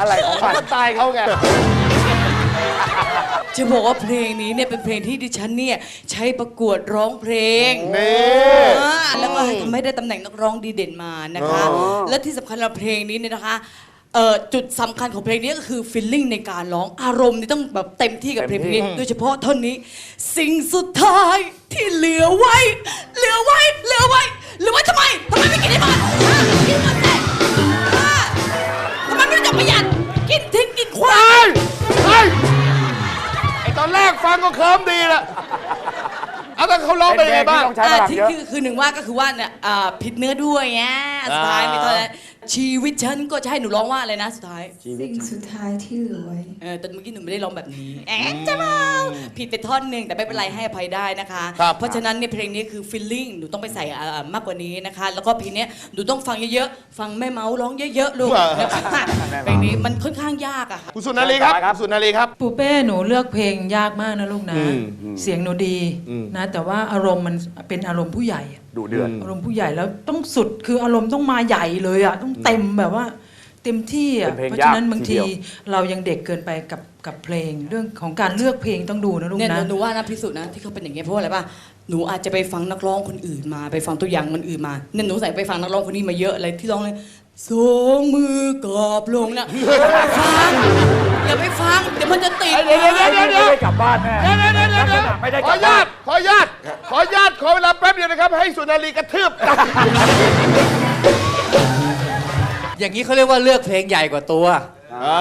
อะไรของมันสไตล์เขาไง จะบอกว่าเพลงนี้เนี่ยเป็นเพลงที่ดิฉันเนี่ยใช้ประกวดร้องเพลงนี่อ่าแล้วก็ทำให้ได้ตำแหน่งนักร้องดีเด่นมานะคะและที่สำคัญเราเพลงนี้เนี่ยนะคะเอ่อจุดสำคัญของเพลงนี้ก็คือฟีลลิ่งในการร้องอารมณ์นี่ต้องแบบเต็มที่กับเพลงนี้โดยเฉพาะท่อนนี้ สิ่งสุดท้ายที่เหลือไว้ เหลือไว้เหลือไว้เหลือไว้ทำไมทำไมไม่กินให้หมดอะกินหมด ควายยเฮ้ยไอตอนแรกฟังก็เคิร์มดีละเอาแต่เขาร้องเป็นยังไงบ้างเป็นเพลงที่ต้องใช้พลังที่เยอะคือคือหนึ่งว่าก็คือว่าเนี่ยอ่าผิดเนื้อด้วยไงสุดท้ายอ่ามีตอนนั้น ชีวิตฉันก็จะให้หนูร้องว่าอะไรนะสุดท้ายสิ่งสุดท้ายที่เหลือไว้ เออแต่เมื่อกี้หนูไม่ได้ร้องแบบนี้แอะจะมาผิดไปท่อนหนึ่งแต่ไม่เป็นไรให้อภัยได้นะคะ ครับ เพราะฉะนั้นเนี่ยเพลงนี้คือ feeling หนูต้องไปใส่อ่ามากกว่านี้นะคะ แล้วก็เพลงเนี้ยหนูต้องฟังเยอะๆฟังแม่เมาส์ร้องเยอะๆลูกนะคะเพลงนี้มันค่อนข้างยากอะค่ะ คุณสุนารีครับครับคุณสุนารีครับ ปูเป้หนูเลือกเพลงยากมากนะลูกนะอืมเสียงหนูดีอืม นะ แต่ว่าอารมณ์มันเป็นอารมณ์ผู้ใหญ่อะ ดูเดือด อารมณ์ผู้ใหญ่แล้วต้องสุดคืออารมณ์ต้องมาใหญ่เลยอะต้องเต็มแบบว่า เต็มที่อะเป็นเพลงเพราะฉะนั้นยากบางทีทีเดียว เรายังเด็กเกินไปกับกับเพลง เรื่องของการเลือกเพลงต้องดูนะลูกเนี่ยหนะนูหนูว่านะพิสูจน์นะที่เขาเป็นอย่างเงี้ยเพราะว่าอะไรป่ะหนูอาจจะไปฟังนักร้องคนอื่นมาไปฟังตัวอย่างคนอื่นมาเนี่ยหนูใส่ไปฟังนักร้องคนนี้มาเยอะอะไรที่ร้องเลย สองมือกราบลงนะฟังอย่าไปฟังเดี๋ยวมันจะติดเดี๋ยวเดี๋ยวเดี๋ยวเดี๋ยวไม่ได้กลับบ้านแน่เดี๋ยวเดี๋ยวเดี๋ยวเดี๋ยวลักษณะไม่ได้ขกอลัอบนุบ้าญานตขออนุญาตขออนุญาตขอเวลาแป๊บเดียวนะครับ ให้สุนารีกระทืบอย่างนี้เขาเรียกว่าเลือกเพลงใหญ่กว่าตัวอ่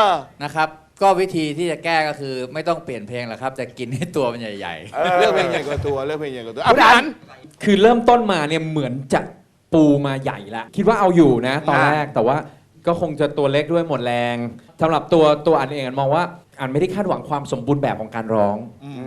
านะครับ ก็วิธีที่จะแก้ก็คือไม่ต้องเปลี่ยนเพลงหรอกครับจะกินให้ตัวมันใหญ่เลือกเพลงใหญ่กว่าตัวเลือกเพลงใหญ่กว่าตัวอะพี่อัน คือเริ่มต้นมาเนี่ยเหมือนจะ ปูมาใหญ่ละคิดว่าเอาอยู่นะ ตอนแรกแต่ว่าก็คงจะตัวเล็กด้วยหมดแรงสำหรับตัวตัวอันเองอันมองว่าอันไม่ได้คาดหวังความสมบูรณ์แบบของการร้อง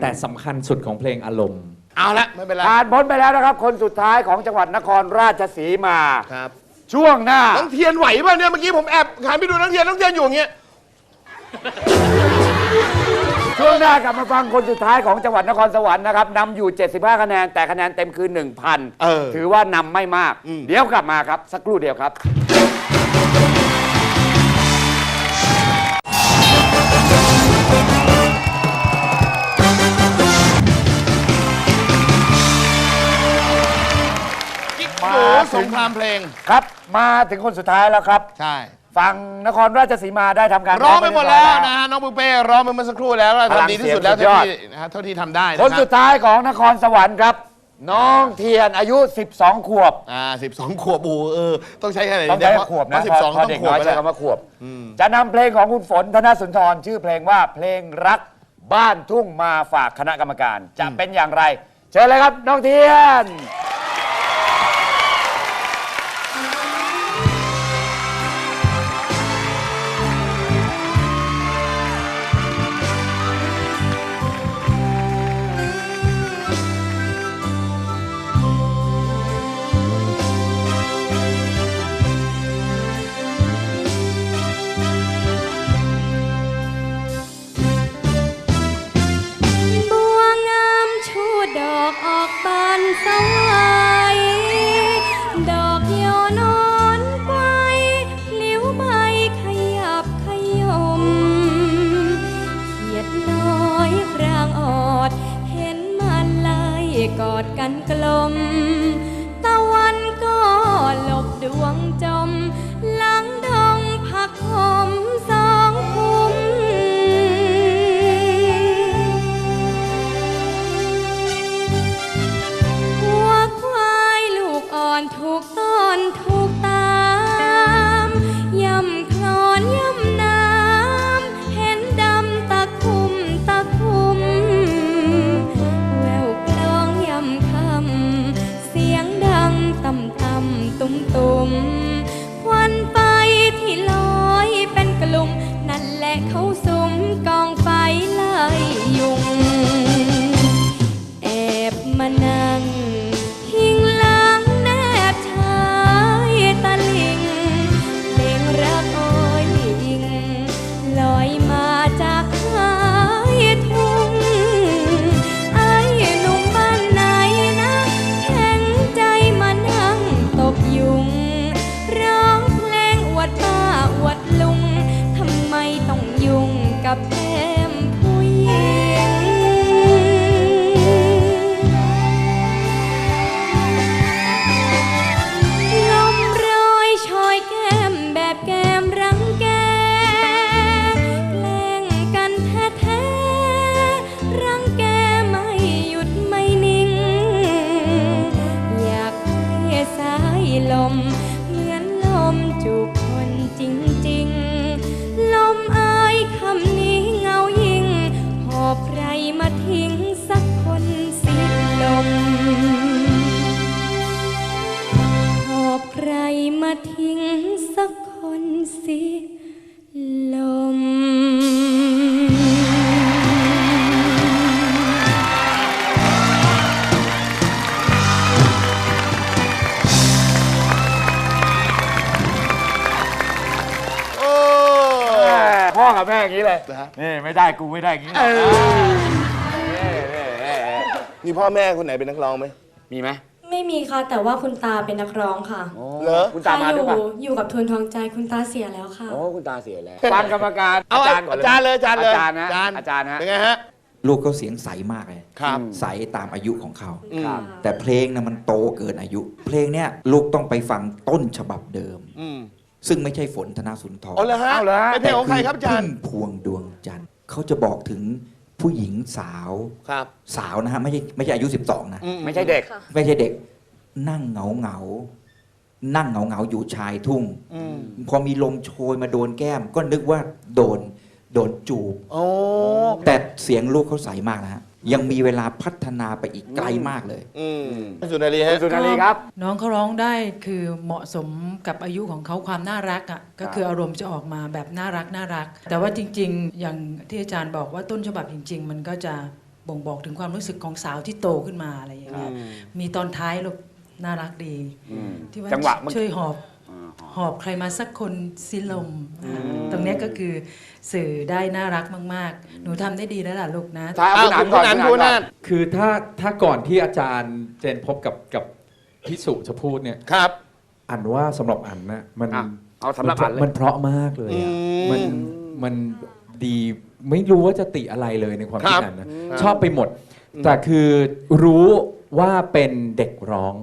แต่สำคัญสุดของเพลงอารมณ์ เอาละไม่เป็นไรผ่านพ้นไปแล้วนะครับ คนสุดท้ายของจังหวัดนครราชสีมา ครับช่วงหน้า น้องเทียนไหวป่ะเนี่ยเมื่อกี้ผมแอบหันไปดูน้องเทียนน้องเทียนอยู่อย่างเงี้ย ช่วงหน้ากลับมาฟังคนสุดท้ายของจังหวัดนครสวรรค์นะครับนำอยู่ 75 คะแนน แต่คะแนนเต็มคือ 1,000 เออถือว่านำไม่มากอืมเดี๋ยวกลับมาครับ สักครู่เดียวครับ สงงครามเพลง ครับ มาถึงคนสุดท้ายแล้วครับ ใช่ฝั่งนครราชสีมาได้ทำการร้องไปหมดแล้วเรียบร้อยนะฮะน้องปูเป้ร้องไปเมื่อสักครู่แล้วเราพลังทำดีที่สุดแล้วเสียงสุเท่าดยอดที่นะฮะเท่าที่ทำได้นะคนครัสุบดท้ายของนครสวรรค์ครับ น้องเทียนอายุ 12 ขวบอ่าสิบสองขวบโอ้โหเออต้องใช้ขนาดต้องนี้ใช้เพราะขวบนะสิบสองเพราะต้องเด็กขวน้บอยไปใช้แล้วคำว่าขวบจะนำเพลงของคุณฝนธนสุนทร ชื่อเพลงว่าเพลงรักบ้านทุ่งมาฝากคณะกรรมการ จะเป็นอย่างไร เชิญเลยครับน้องเทียน กอดกันกลม ตะวันก็หลบดวงจม ม่พ่อกับแม่อย่างนี้เลยนะฮะนี่ไม่ได้กูไม่ได้อย่างนี้เออนี่นี่นี่นี่มีพ่อแม่คนไหนเป็นนักร้องไหมมีไหมไม่มีค่ะ แต่ว่าคุณตาเป็นนักร้องค่ะเหรอคุณตามมาด้วยอป่ะยู่อยู่กับทุนทองใจคุณตาเสียแล้วค่ะโอ้คุณตาเสียแล้วฟังกรรมการเอาอาอาจารย์ก่อนจารย์เลยอาจารย์เลยอาจารย์นะอาจารย์ฮะเป็นไงฮะลูกเขาเสียงใสมากเลยครับใสตามอายุของเขาครับแต่เพลงนะมันโตเกินอายุ เพลงเนี้ยลูกต้องไปฟังต้นฉบับเดิมอืม ซึ่งไม่ใช่ฝนธนาสุนทร เอาเลยฮะเอาเหรอฮะ เป็นเพลงของใครครับอาจารย์พึ่งพวงดวงจันทร์เขาจะบอกถึงผู้หญิงสาวครับ สาวนะฮะไม่ใช่ไม่ใช่อายุ 12 นะอืไม่ใช่เด็กไม่ใช่เด็ก นั่งเหงาเหงาๆนั่งเหงาเหงาๆอยู่ชายทุ่งอืมพอมีลมโชยมาโดนแก้ม ก็นึกว่าโดน โดนจูบ โอ้แต่เสียงลูกเขาใสมากนะฮะ ยังมีเวลาพัฒนาไปอีกไกลมากเลย อืมสุนารีคุฮะณสุนารีครับ น้องเขาร้องได้คือเหมาะสมกับอายุของเขาความน่ารักอะก็คืออารมณ์จะออกมาแบบน่ารักน่ารัก แต่ว่าจริง ๆ อย่างที่อาจารย์บอกว่าต้นฉบับจริง ๆ มันก็จะบ่งบอกถึงความรู้สึกของสาวที่โตขึ้นมาอะไรอย่างเงี้ยมีตอนท้ายลูกน่ารักดีที่ว่าจังหวะมัน ช่วยหอบ หอบใครมาสักคนสิลมอ่าตรงเนี้ยก็คือสื่อได้น่ารักมาก ๆ หนูทำได้ดีแล้วล่ะลูกนะท้ายอ้าเอาวคุณคุอ่านณก่อนอันคุณคุณอ่าอันนคือถ้าถ้าก่อนที่อาจารย์เจนพบกับกับพิสุจะพูดเนี่ยครับ อันว่าสำหรับอันนะมันอะเอาสำหรับอันเลยมันเพราะมากเลยอะอืมมันมันดีไม่รู้ว่าจะติอะไรเลยในความคิดครับ อันนะชอบไปหมด แต่คือรู้ว่าเป็นเด็กร้อง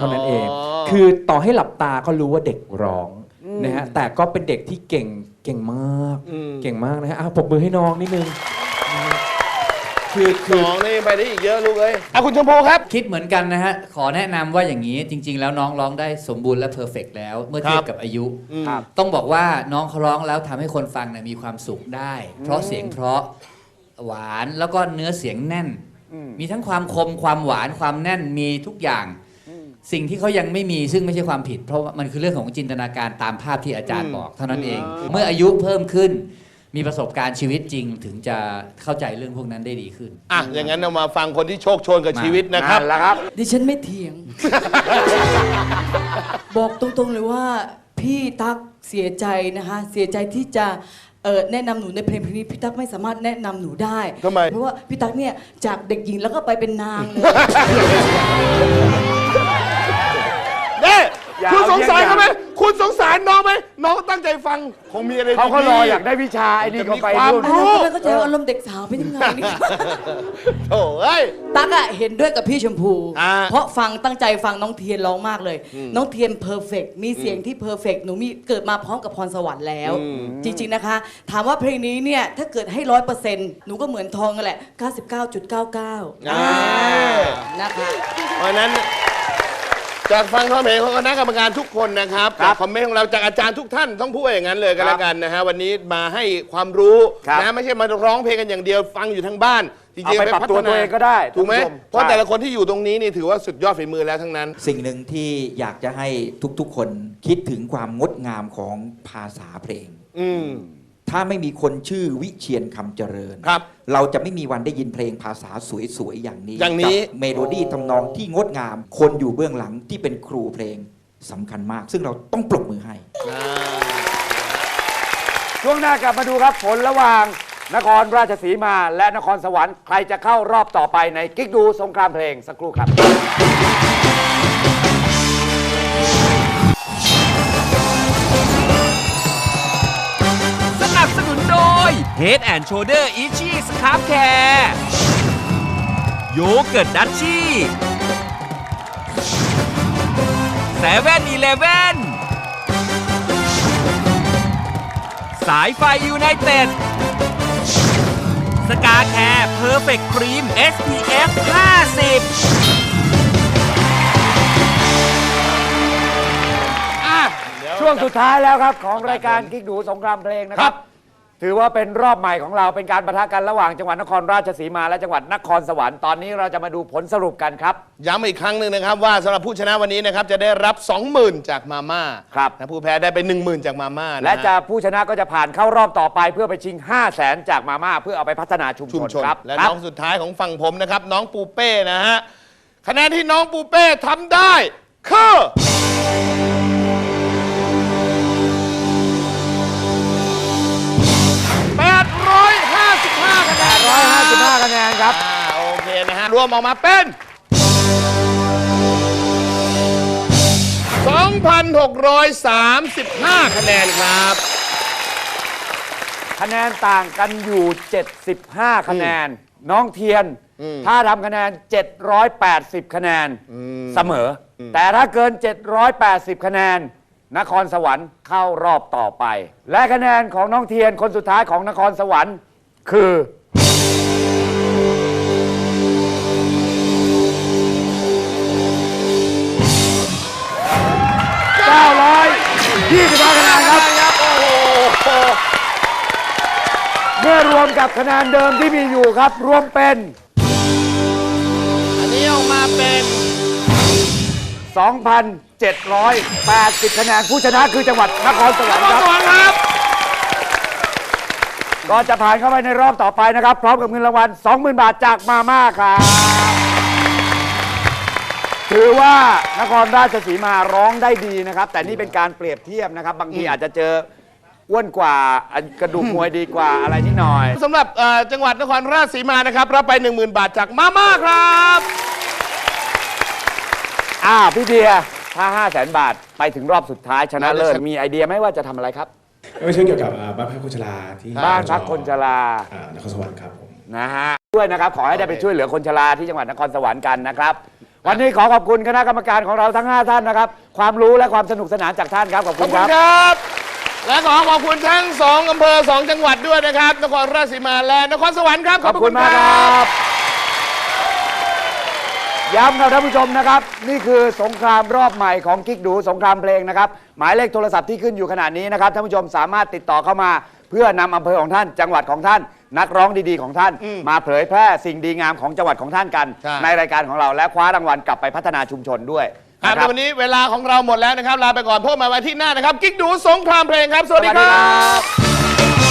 เท่านั้นเองอ๋อคือต่อให้หลับตาก็รู้ว่าเด็กร้องนะฮะแต่ก็เป็นเด็กที่เก่งเก่งมากอืมเก่งมากนะฮะอะปรบมือให้น้องนิดนึงคือคือน้องนี่ไปได้อีกเยอะลูกเอ้ยอะคุณชมพูครับ คิดเหมือนกันนะฮะ ขอแนะนำว่าอย่างนี้จริง ๆ แล้วน้องร้องได้สมบูรณ์และเพอร์เฟกแล้ว เมื่อเทียครับบกับอายุ ครับต้องบอกว่าน้องเขาร้องแล้วทำให้คนฟังเนี่ยมีความสุขได้ เพราะเสียงเพราะหวานแล้วก็เนื้อเสียงแน่น มีทั้งความคมความหวานความแน่นมีทุกอย่าง สิ่งที่เขายังไม่มีซึ่งไม่ใช่ความผิด เพราะว่ามันคือเรื่องของจินตนาการตามภาพที่อาจารย์บอกเท่านั้นเอง เมื่ออายุเพิ่มขึ้น มีประสบการณ์ชีวิตจริงถึงจะเข้าใจเรื่องพวกนั้นได้ดีขึ้น อะอย่างนั้นเรามาฟังคนที่โชคโชนกับชีวิตนะครับนั่นแหละครับ ดิฉันไม่เถียง บอกตรงๆเลยว่า พี่ตั๊กเสียใจนะคะเสียใจที่จะเอ่อแนะนำหนูในเพลงเพลงนี้พี่ตั๊กไม่สามารถแนะนำหนูได้ทำไม เพราะว่าพี่ตั๊กเนี่ยจากเด็กหญิงแล้วก็ไปเป็นนางเลยเน่อย่า คุณสงสารเอาเยี่ยงเขาไหมคุณสงสารน้องไหมน้องตั้งใจฟังคงมีอะไรเขาก็รอดีๆอยากได้วิชาไอ้นี่เขาไปจะมีความนู่นอันนั้นก็ไม่เข้าใจว่าอารมณ์เด็กสาวเป็นยังไงนี่โถ่เอ้ย ตั๊กอะเห็นด้วยกับพี่ชมพู อ่า เพราะฟังตั้งใจฟังน้องเทียนร้องมากเลย น้องเทียนเพอร์เฟกมีเสียงที่เพอร์เฟกหนูมีเกิดมาพร้อมกับพรสวรรค์แล้ว จริง ๆนะคะ ถามว่าเพลงนี้เนี่ยถ้าเกิดให้ร้อยเปอร์เซ็นต์หนูก็เหมือนทองกันแหละ 99.99 อ่า นะคะ เพราะฉะนั้น จากฟังความเห็นของคณะกรรมการทุกคนนะครับครับจากคอมเมนต์ของเราจากอาจารย์ทุกท่านต้องพูดอย่างนั้นเลยกันครับแล้วกันนะฮะวันนี้มาให้ความรู้ครับนะไม่ใช่มาร้องเพลงกันอย่างเดียวฟังอยู่ทั้งบ้านจริงเอาไปปรับตัวตัวเองก็ได้ถูกไหมท่านผู้ชมเพราะใช่แต่ละคนที่อยู่ตรงนี้นี่ถือว่าสุดยอดฝีมือแล้วทั้งนั้น สิ่งหนึ่งที่อยากจะให้ทุกๆ คนคิดถึงความงดงามของภาษาเพลง อืม ถ้าไม่มีคนชื่อวิเชียนคำเจริญ ครับ เราจะไม่มีวันได้ยินเพลงภาษาสวยๆ อย่างนี้อย่างนี้ กับเมโลดี้ทำนองที่งดงาม คนอยู่เบื้องหลังที่เป็นครูเพลงสำคัญมาก ซึ่งเราต้องปรบมือให้ ช่วงหน้ากลับมาดูครับผลระหว่าง นครราชสีมาและนครสวรรค์ใครจะเข้ารอบต่อไปในกิ๊กดูสงครามเพลงสักครู่ครับ Head and Shoulder Itchy Scalp Care โยเกิร์ตดัชชี่เซเว่นอีเลฟเว่นสายไฟยูไนเต็ดสกาแคร์เพอร์เฟกต์ครีม SPF 50วงสุดท้ายแล้วครับ ของรายการกิ๊กดูสงครามเพลงนะครับ ถือว่าเป็นรอบใหม่ของเราเป็นการประทะกันระหว่างจังหวัดนครราชสีมาและจังหวัดนครสวรรค์ตอนนี้เราจะมาดูผลสรุปกันครับ ย้ำอีกครั้งหนึ่งนะครับว่าสำหรับผู้ชนะวันนี้นะครับจะได้รับ 20,000 จากมาม่าครับและผู้แพ้ได้ไป 10,000 จากมาม่านะฮและจะผู้ชนะก็จะผ่านเข้ารอบต่อไปเพื่อไปชิง 5 0 0แสนจากมาม่าเพื่อเอาไปพัฒนาชุมชุมชนชนครับและครับน้องสุดท้ายของฝั่งผมนะครับ น้องปูเป้นะฮะคะแนนที่น้องปูเป้ทำได้คือ 155 คะแนนครับ อ่าโอเคนะฮะรวมออกมาเป็น 2,635 คะแนนครับ คะแนนต่างกันอยู่ 75 คะแนน น้องเทียน ถ้าทำคะแนน 780 คะแนนเสมออแต่ถ้าเกิน 780 คะแนน นครสวรรค์เข้ารอบต่อไป และคะแนนของน้องเทียนคนสุดท้ายของนครสวรรค์คือ รวมกับคะแนนเดิมที่มีอยู่ครับ รวมเป็น อันนี้ออกมาเป็น 2,780 คะแนนผู้ชนะคือจังหวัดนครสวรรค์นคครรับสวรรค์ครับก็จะผ่านเข้าไปในรอบต่อไปนะครับ พร้อมกับเงินรางวัล 20,000 บาทจากมาม่าครับ ถือว่านครราชสีมาร้องได้ดีนะครับ แต่นี่เป็นการเปรียบเทียบนะครับ บางทีอาจจะเจอ อ้วนกว่าอันกระดูกมวยดีกว่าอะไรนิดหน่อย สำหรับเอ่อจังหวัดนครราชสีมานะครับ รับไป 10,000 บาทจากมาม่าครับ อ่าพี่เบียร์ถ้า5 0 0แสนบาทไปถึงรอบสุดท้ายชนะเลิศมีไอเดียไหมว่าจะทำอะไรครับ ไม่ใช่เกี่ยวกับอ่าบ้านพักคนชราที่บ้านพักคนชราอ่านครสวรรค์ครับผม นะฮะด้วยนะครับ ขอให้ได้ไปช่วยเหลือคนชราที่จังหวัดนครสวรรค์กันนะครับ วันนี้ขอขอบคุณคณะกรรมการของเราทั้ง 5 ท่านนะครับ ความรู้และความสนุกสนานจากท่านครับขอบขคุอบณคุคณรับ ครับ และขอขอบคุณทั้งสองอำเภอสองจังหวัดด้วยนะครับ นครราชสีมาและนครสวรรค์ครับขอบคุณมากครับ ย้ำกับท่านผู้ชมนะครับ นี่คือสงครามรอบใหม่ของกิ๊กดูสงครามเพลงนะครับ หมายเลขโทรศัพท์ที่ขึ้นอยู่ขณะนี้นะครับท่านผู้ชมสามารถติดต่อเข้ามา เพื่อนำอำเภอของท่าน จังหวัดของท่าน นักร้องดีๆของท่าน มาเผยแพร่สิ่งดีงามของจังหวัดของท่านกัน ใช่ ในรายการของเราและคว้ารางวัลกลับไปพัฒนาชุมชนด้วย ครับนะในวันนี้เวลาของเราหมดแล้วนะครับ ลาไปก่อนพบกันใหมาไว้ที่หน้านะครับ กิ๊กดูสงครามเพลงครับ สวัสดีสวัสคดีรัครับบ